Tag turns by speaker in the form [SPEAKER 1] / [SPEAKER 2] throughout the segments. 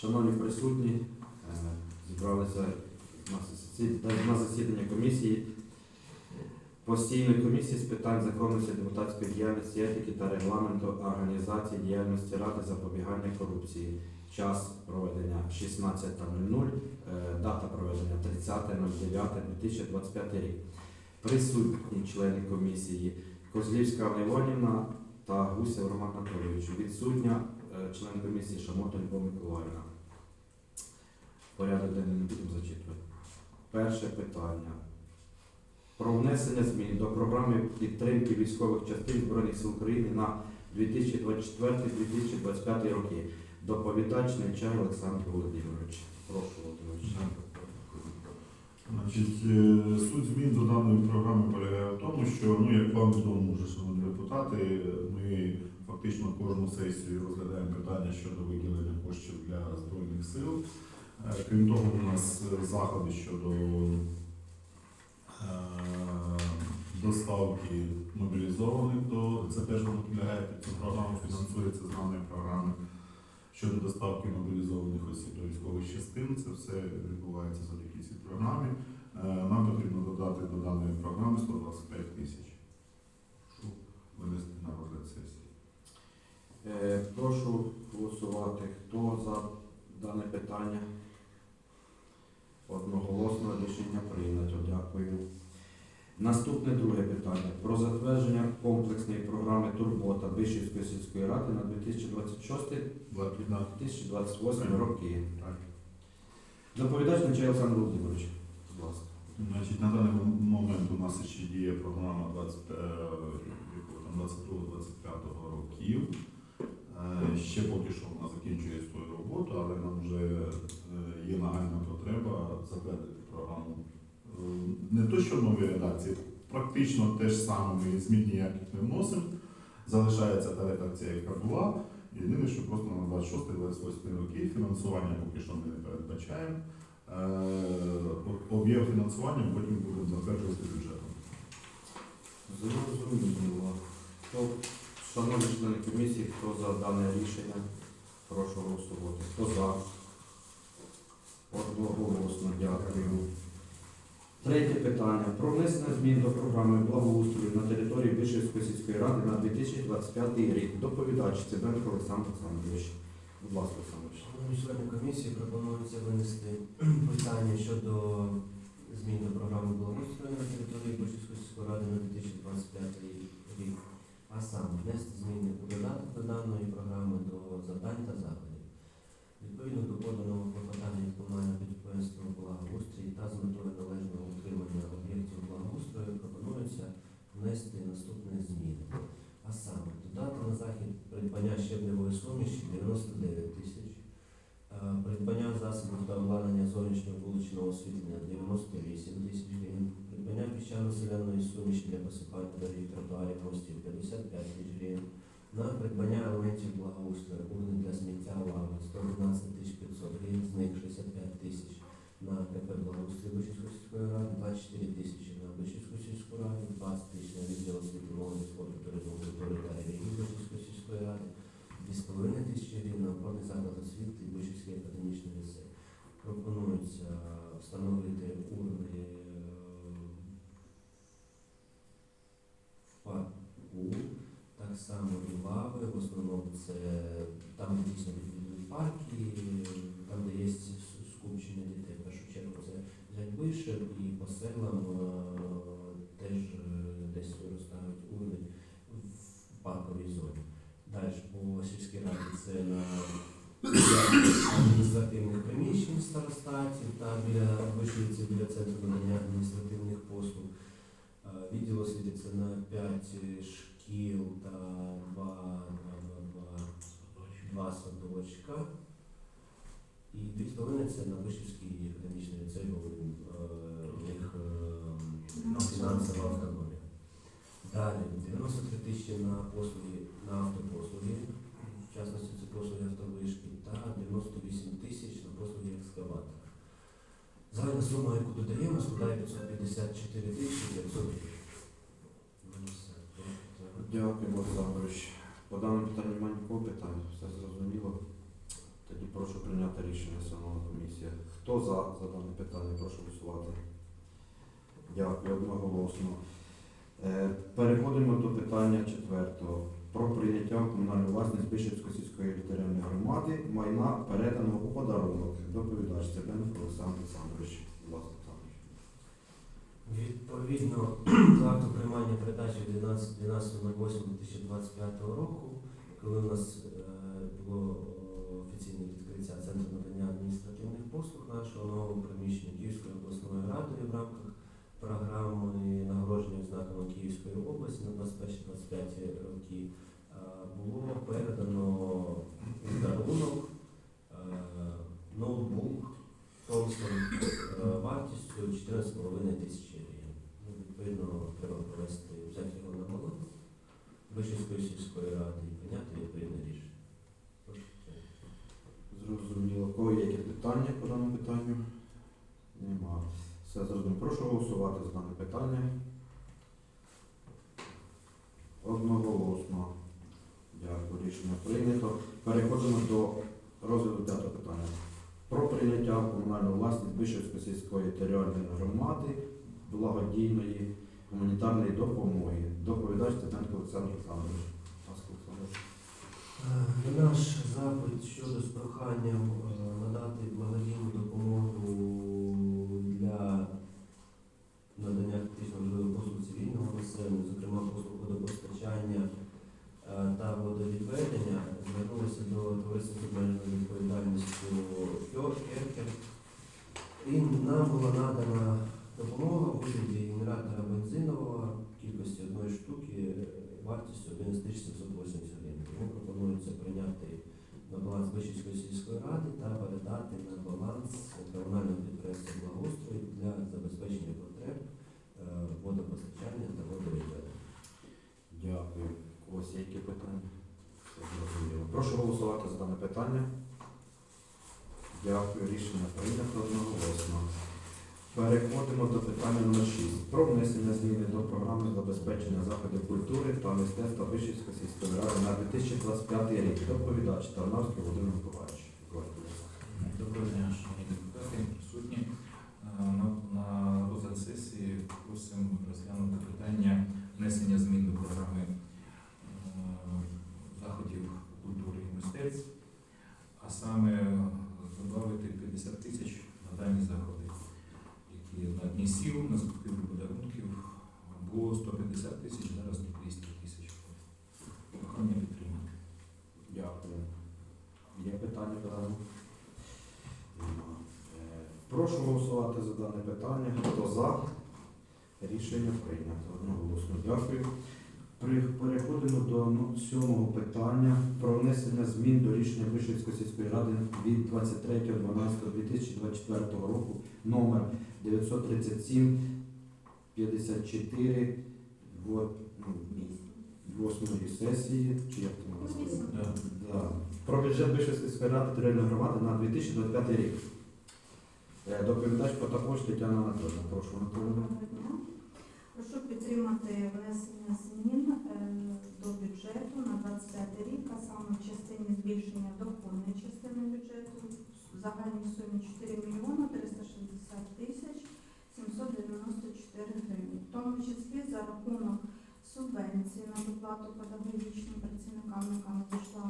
[SPEAKER 1] Шановні присутні, е, зібралися на засідання комісії, постійної комісії з питань законності депутатської діяльності, етики та регламенту організації діяльності Ради запобігання корупції. Час проведення 16.00, е, дата проведення 30.09.2025 рік. Присутні члени комісії Козлівська Іванівна та Гусєв Роман Анатолійович. Відсутня член комісії Шамота Любов Миколаївна. Порядок денний не будемо зачитувати. Перше питання. Про внесення змін до програми підтримки військових частин Збройних сил України на 2024-2025 роки. Доповідач Нечай Олександр Володимирович. Прошу, Володимирович.
[SPEAKER 2] Значить, е, суть змін до даної програми полягає в тому, що, ну, як вам відомо, вже, шановні депутати, ми фактично кожну сесію розглядаємо питання щодо виділення коштів для Збройних сил. Е, Крім того, у нас е, заходи щодо е, доставки мобілізованих до це теж підлягає під цю програму, фінансується з даної програми. Щодо доставки мобілізованих осіб до військових частин, це все відбувається завдяки цій програмі. Нам потрібно додати до даної програми 125 тисяч. Прошу винести на розгляд сесії.
[SPEAKER 1] Е, Прошу голосувати. Хто за дане питання? Одноголосно рішення прийнято. Дякую. Наступне друге питання. Про затвердження комплексної програми Турбота Вишівської сільської ради на 2026-2028 роки. Доповідач Нечай Олександр Володимирович. Будь ласка.
[SPEAKER 2] Значить, на даний момент у нас ще діє програма 20, е, 22-25 років. Е, Ще поки що вона закінчує свою роботу, але нам вже е, є нагальна потреба затвердити програму. Е, Не то, що в новій редакції, практично те ж саме ми змін ніяких не вносимо. Залишається та редакція, яка була. Єдине, що просто на 26-28 роки фінансування поки що ми не передбачаємо. Об'єм фінансування потім будемо затверджувати бюджетом.
[SPEAKER 1] Зрозуміло. Шановні члени комісії, хто за дане рішення, прошу голосувати. Хто за? Одноголосно дякую. Третє питання. Про внесення змін до програми благоустрою на території Вишівської сільської ради на 2025 рік. Доповідач Цибенко Олександр Олександрович. Будь ласка, Олександрович.
[SPEAKER 3] Шановні члени комісії пропонується винести питання щодо змін до програми благоустрою на території Бучівської сільської ради на 2025 рік, а саме внести зміни у додаток до даної програми до завдань та заходів. Відповідно до поданого клопотання комунального підприємства благоустрій та з метою належного утримання об'єктів благоустрою пропонується внести наступні зміни. А саме додати на захід придбання щебневої суміші 99 тисяч, е, придбання засобів зовнішнього вуличного освітлення 98 тисяч гривень, придбання піщано-селяної суміші для посипання доріг тротуарів мостів 55 тисяч гривень, на придбання елементів благоустрою, урни для сміття лави 111 тисяч 500 гривень, з них 65 тисяч на КП благоустрій Бучівської сільської ради, 24 тисячі на Бучівську сільську раду, 20 тисяч на відділ освіти молоді спорту туризму культури та релігії Бучівської сільської ради, 2,5 тисячі гривень на опорний заклад освіти Бучівський академічний ліцей. Пропонується встановити урни е, в парку, так само і лави, в основному це там, де дійсно відвідують парки, там, де є скупчення дітей. В першу чергу це взять вишив і по селам е, теж е, десь виростають урни в парковій зоні. Далі по сільській раді це на адміністративних приміщень старостатів та біля вишивці біля центру надання адміністративних послуг. Е, Відділ освіти це на 5 шкіл та 2, 2, 2, 2, 2 садочка. І дві сторони це на Вишівський академічний ліцей, бо е, у них е, фінансова автономія. Далі 93 тисячі на послуги на автопослуги, в частності це послуги автовишки, та 98 тисяч на послуги екскаватора. Загальна сума, яку додаємо, складає 554 тисячі 500 гривень. Ну, все.
[SPEAKER 1] Дякую, Олександрович. По даному питанню немає нікого питань. Все зрозуміло. Тоді прошу прийняти рішення самого комісія. Хто за, за дане питання? Прошу голосувати. Дякую, одноголосно. Е, Переходимо до питання. Про прийняття в комунальну власність Бишівської сільської територіальної громади майна переданого у подарунок. Доповідач Цепенко Олександр Олександрович.
[SPEAKER 3] Відповідно до акту приймання передачі від 12 12.08.2025 року, коли у нас е, було е, офіційне відкриття Центру надання адміністративних послуг нашого нового приміщення Київської обласної ради в рамках програми нагородження знаками Київської області на 21-25 роки, було передано дарунок е, ноутбук Томсон е, вартістю 14,5 тисячі гривень. Ну, Відповідно, треба провести, взяти його на баланс Вишівської сільської ради і прийняти відповідне рішення.
[SPEAKER 1] Зрозуміло. Кого є які питання по даному питанню? Нема. Все зрозуміло. Прошу голосувати за дане питання. Одноголосно. Дякую. Рішення прийнято. Переходимо до розгляду п'ятого питання. Про прийняття в комунальну власність Бишівської сільської територіальної громади благодійної гуманітарної допомоги. Доповідач Степенко Олександр Олександрович.
[SPEAKER 3] Е, Наш запит щодо з проханням е, надати благодійну допомогу для надання критично важливих послуг цивільного населення, зокрема послуг водопостачання е, та водовідведення, звернулися до товариства з обмеженою відповідальністю Керкер. І нам була надана допомога у вигляді генератора бензинового кількості одної штуки е, вартістю 11 780 гривень. Тому пропонується прийняти на баланс Вишівської сільської ради та передати на баланс комунального підприємства благоустрою для забезпечення потреб е, водопостачання та водовідведення.
[SPEAKER 1] Дякую. У вас є які питання? Прошу голосувати за дане питання. Дякую. Рішення прийнято одноголосно. Переходимо до питання номер 6. Про внесення зміни до програми забезпечення заходів культури та мистецтва Вишівської сільської ради на 2025 рік. Доповідач Тарнавський Володимир Миколаївич. Будь ласка.
[SPEAKER 4] Доброго дня, шановні депутати, присутні. Е, На, на розгляд сесії просимо розглянути питання внесення змін до програми е, заходів культури і мистецтв, а саме е, додати 50 тисяч на дані заходи, які на дні сіл, на закупівлю подарунків було 150 тисяч, зараз 200 тисяч. Прохання підтримати.
[SPEAKER 1] Дякую. Є питання до даного? Нема. Е, Прошу голосувати за дане питання. Хто за? Рішення прийнято. Одноголосно дякую. Переходимо до ну, сьомого питання про внесення змін до рішення Вишівської сільської ради від 23.12.2024 року номер 937 54 ну, восьмої сесії, чи як це називається?
[SPEAKER 4] Да.
[SPEAKER 1] Про бюджет Бишевської сільської ради територіальної громади на 2025 рік. Е, Доповідач Потапоч Тетяна Анатольовна. Прошу
[SPEAKER 5] дня. Прошу підтримати внесення змін е, до бюджету на 25 рік, а саме в частині збільшення доходної частини бюджету в загальній сумі 4 мільйони 360 тисяч 794 гривні, в тому числі за рахунок субвенції на доплату педагогічним працівникам, яка надійшла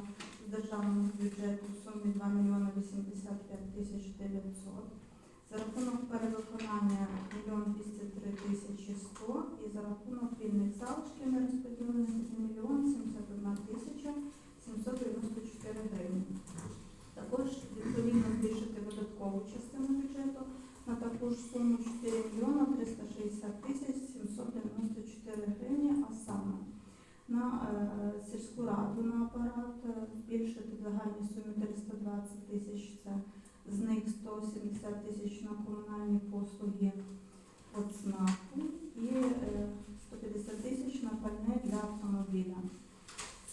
[SPEAKER 5] з державного бюджету в сумі 2 мільйони 85 тисяч 900 за рахунок перевиконання 1 203 тисячі 100 і за рахунок вільних залишків нерозподілених 1 мільйон 71 тисяча 794 гривні. Також відповідно збільшити видаткову частину бюджету на таку ж суму 4 мільйона 360 тисяч 794 гривні, а саме на е, сільську раду на апарат е, збільшити в загальній сумі 320 тисяч. З них 170 тисяч на комунальні послуги от ЦНАПу і е, 150 тисяч на пальне для автомобіля.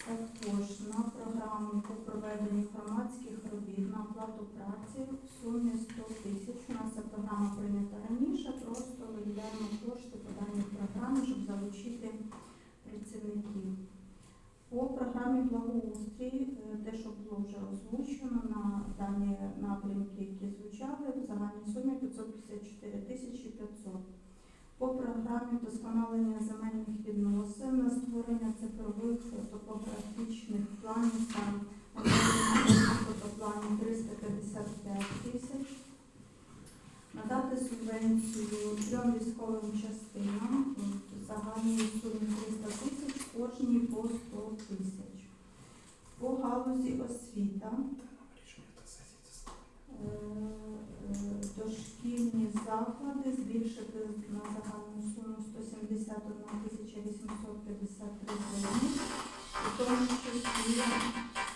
[SPEAKER 5] Також на програму по проведенню громадських робіт на оплату праці в сумі 100 тисяч. У нас ця програма прийнята раніше, просто виділяємо кошти по даній програмі, щоб залучити працівників. По програмі благоустрій, е, було вже озвучено на дані напрямки, які звучали, в загальній сумі 554 тисячі 500. По програмі вдосконалення земельних відносин на створення цифрових топографічних планів та фотопланів 355 тисяч. Надати субвенцію трьом військовим частинам в загальній сумі 300 тисяч, кожній по 100 тисяч. По галузі освіта. Е, е, дошкільні заклади збільшити на загальну суму 171 тисяча 853 гривні, у тому числі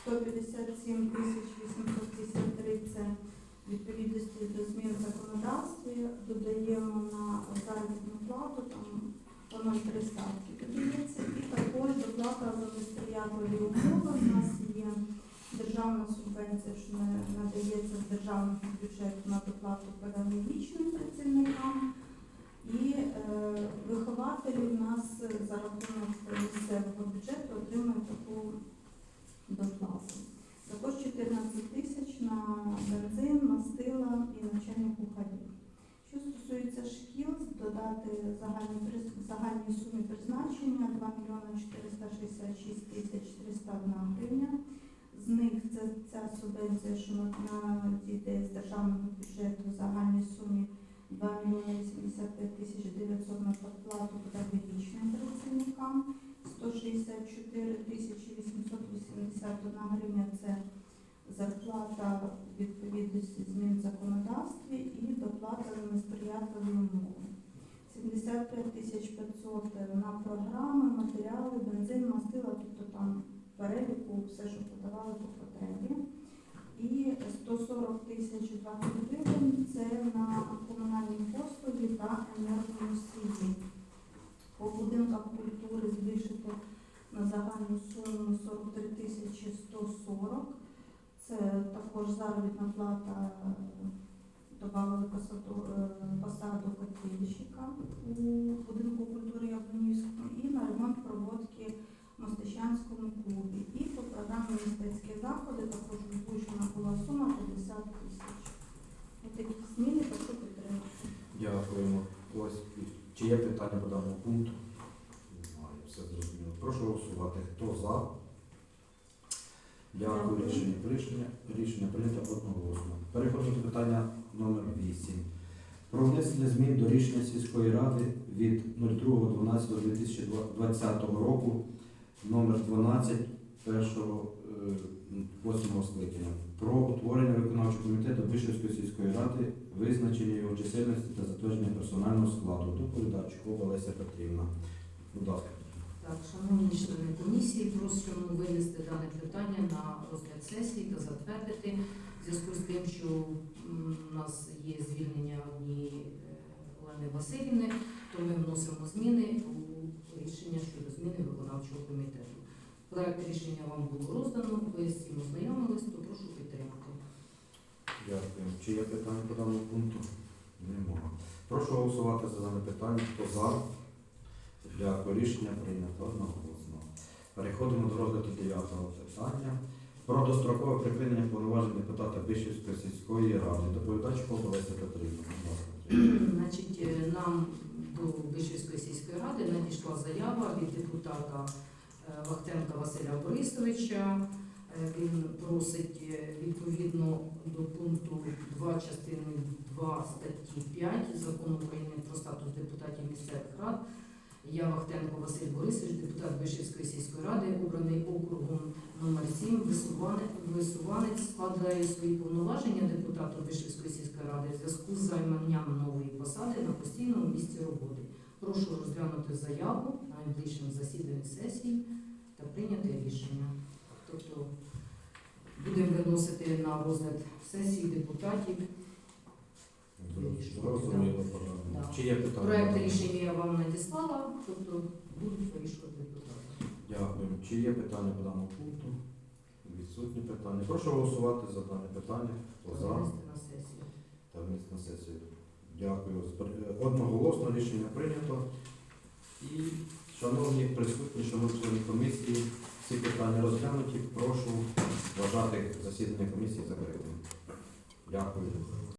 [SPEAKER 5] 157 тисяч 853 це відповідності до змін в законодавстві, додаємо на заробітну плату, там по 0,3 ставки і також доплата за несприятливі умови. У нас є державна субвенція, що надається з державного бюджету на доплату педагогічним працівникам. І е, вихователі у нас за рахунок місцевого бюджету отримують таку доплату. Також 14 тисяч на бензин, мастила і навчання кухарів. Додати загальні, загальній сумі призначення 2 мільйони 466 тисяч 301 гривня. З них це ця субвенція, що надійде з державного бюджету в загальній сумі 2 мільйони 85 тисяч 900 на зарплату педагогічним працівникам. 164 тисячі 881 гривня це зарплата відповідності змін в законодавстві і доплата за несприятливі умови. 75 тисяч 500 на програми, матеріали, бензин, мастила, тобто там переліку все, що подавали по потребі. І 140 тисяч 20 гривень це на комунальні послуги та енергоносії. По будинках культури збільшити на загальну суму 43 тисячі 140. Це також заробітна плата, додали посаду, е, посаду котельщика у будинку культури Яблонівському і на ремонт проводки в Мостищанському клубі. І по програмі мистецькі заходи також випущена була сума 50 тисяч. Такі зміни прошу підтримати.
[SPEAKER 1] Дякуємо. Ось чи є питання по даному пункту? Немає, все зрозуміло. Прошу голосувати. Хто за? Дякую. Рішення рішення, рішення прийнято одноголосно. Переходимо до питання номер 8. Про внесення змін до рішення сільської ради від 02.12.2020 року номер 12 першого е, восьмого скликання про утворення виконавчого комітету Вишівської сільської ради, визначення його чисельності та затвердження персонального складу. Доповідач Кова Леся Петрівна. Будь ласка.
[SPEAKER 6] Так, шановні члени комісії, просимо винести дане питання на розгляд сесії та затвердити в зв'язку з тим, що у нас є звільнення однієї е, Олени Васильівни, то ми вносимо зміни у рішення щодо зміни виконавчого комітету. Проект рішення вам було роздано, ви з цим ознайомились, то прошу підтримати.
[SPEAKER 1] Дякую. Чи є питання по даному пункту? Немає. Прошу голосувати за дане питання. Хто за? Дякую. Рішення прийнято одноголосно. Переходимо до розгляду дев'ятого питання. Про дострокове припинення повноважень депутата Бишівської сільської ради. Доповідач Кова Леся Петрівна.
[SPEAKER 6] Значить, е, нам до Вишівської сільської ради надійшла заява від депутата е, Вахтенка Василя Борисовича. Е, Він просить відповідно до пункту 2 частини 2 статті 5 закону України про статус депутатів місцевих рад. Я Вахтенко Василь Борисович, депутат Вишівської сільської ради, обраний округом номер 7 висуванець складає свої повноваження депутату Вишівської сільської ради в зв'язку з займанням нової посади на постійному місці роботи. Прошу розглянути заяву на найближчому засіданні сесії та прийняти рішення. Тобто будемо виносити на розгляд сесії депутатів.
[SPEAKER 1] Зрозуміло. Чи є питання?
[SPEAKER 6] Проект рішення я вам надіслала, тобто будуть вирішувати депутати.
[SPEAKER 1] Дякую. Чи є питання по даному пункту? Відсутні питання. Прошу голосувати за дане питання. Хто за?
[SPEAKER 6] Винести на сесію.
[SPEAKER 1] та на сесію. Дякую. Одноголосно рішення прийнято. І, шановні присутні, шановні члени комісії, ці питання розглянуті. Прошу вважати засідання комісії закритим. Дякую.